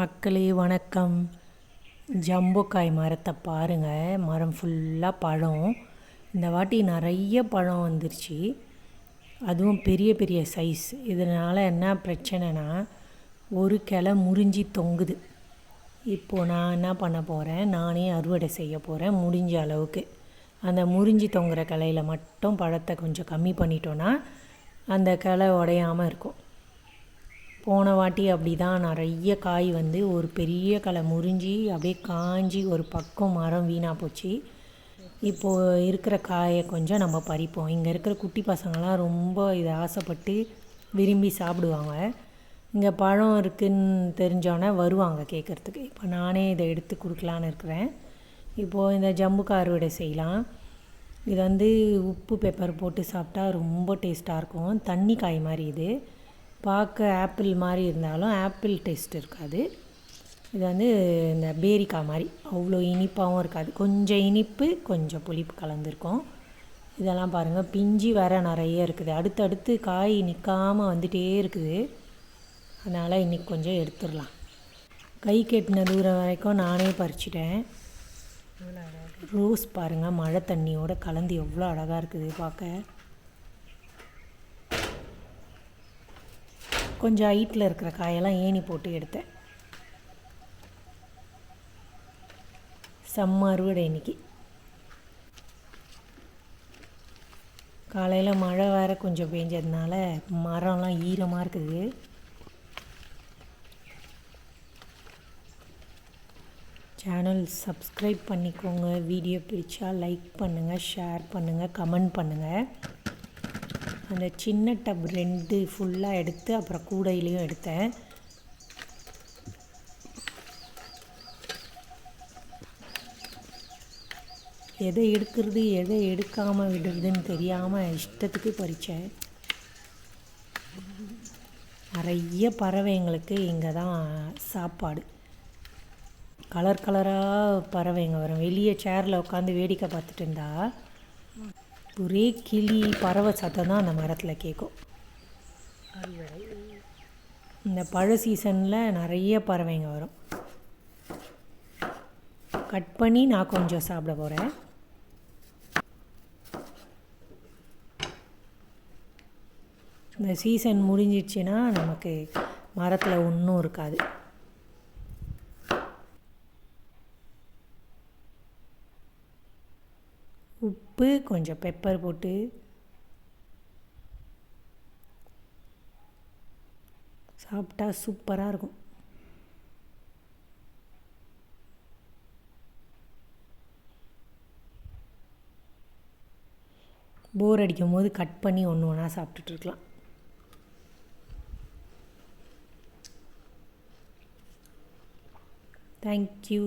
மக்களே வணக்கம். ஜம்புக்காய் மரத்தை பாருங்கள் மரம் ஃபுல்லாக பழம். இந்த வாட்டி நிறைய பழம் வந்துருச்சு. அதுவும் பெரிய பெரிய சைஸ் இதனால் என்ன பிரச்சனைனா ஒரு கிளை முறிஞ்சி தொங்குது. இப்போது நான் என்ன பண்ண போகிறேன் நானே அறுவடை செய்ய போகிறேன் முடிஞ்ச அளவுக்கு. அந்த முறிஞ்சி தொங்குற கிளையில மட்டும் பழத்தை கொஞ்சம் கம்மி பண்ணிட்டோன்னா அந்த கிளை உடையாமல் இருக்கும். போன வாட்டி அப்படி தான் நிறைய காய் வந்து ஒரு பெரிய களை முறிஞ்சி அப்படியே காஞ்சி ஒரு பக்கம் மரம் வீணாக போச்சு. இப்போது இருக்கிற காயை கொஞ்சம் நம்ம பறிப்போம். இங்கே இருக்கிற குட்டி பசங்களாம் ரொம்ப இதை ஆசைப்பட்டு விரும்பி சாப்பிடுவாங்க. இங்கே பழம் இருக்குதுன்னு தெரிஞ்சோன்னே வருவாங்க கேட்குறதுக்கு. இப்போ நானே இதை எடுத்து கொடுக்கலான்னு இருக்கிறேன். இப்போது இந்த ஜம்புக்கு அறுவடை செய்யலாம். இது வந்து உப்பு பெப்பர் போட்டு சாப்பிட்டா ரொம்ப டேஸ்ட்டாக இருக்கும். தண்ணி காய் மாதிரி இது. பார்க்க ஆப்பிள் மாதிரி இருந்தாலும் ஆப்பிள் டேஸ்ட் இருக்காது. இது வந்து இந்த பேரிக்காய் மாதிரி. அவ்வளோ இனிப்பாகவும் இருக்காது. கொஞ்சம் இனிப்பு கொஞ்சம் புளிப்பு கலந்துருக்கும். இதெல்லாம் பாருங்கள் பிஞ்சு வேறு நிறைய இருக்குது. அடுத்தடுத்து காய் நிற்காமல் வந்துகிட்டே இருக்குது. அதனால் இன்றைக்கி கொஞ்சம் எடுத்துடலாம். கை கெட்டின தூரம் வரைக்கும் நானே பறிச்சிட்டேன். ரோஸ் பாருங்கள் மழை தண்ணியோடு கலந்து எவ்வளோ அழகாக இருக்குது பார்க்க. கொஞ்சம் ஹைட்டில் இருக்கிற காயெல்லாம் ஏணி போட்டு எடுத்தேன். செம்ம அறுவடை இன்னைக்கு. காலையில் மழை வேறு கொஞ்சம் பெஞ்சதுனால மரம்லாம் ஈரமாக இருக்குது. சேனல் சப்ஸ்கிரைப் பண்ணிக்கோங்க. வீடியோ பிடிச்சா லைக் பண்ணுங்கள் ஷேர் பண்ணுங்கள் கமெண்ட் பண்ணுங்கள் அந்த சின்ன டப் ரெண்டு ஃபுல்லாக எடுத்து அப்புறம் கூடையிலையும் எடுத்தேன். எதை எடுக்கிறது எதை எடுக்காமல் விடுறதுன்னு தெரியாமல் இஷ்டத்துக்கு பறித்தேன் நிறைய பறவைங்களுக்கு இங்கே தான் சாப்பாடு. கலர் கலராக பறவைங்க வரும். வெளியே சேரில் உட்காந்து வேடிக்கை பார்த்துட்டு இருந்தா ஒரே கிளி பறவை சத்தம் தான் அந்த மரத்தில் கேட்கும். இந்த பழ சீசனில் நிறைய பறவைங்க வரும். கட் பண்ணி நான் கொஞ்சம் சாப்பிட போகிறேன் இந்த சீசன் முடிஞ்சிடுச்சுன்னா நமக்கு மரத்தில் ஒன்றும் இருக்காது. உப்பு கொஞ்சம் பெப்பர் போட்டு சாப்பிட்டா சூப்பராக இருக்கும். போர் அடிக்கும் போது கட் பண்ணி ஒன்று ஒன்றா சாப்பிட்டுட்ருக்கலாம் தேங்க்யூ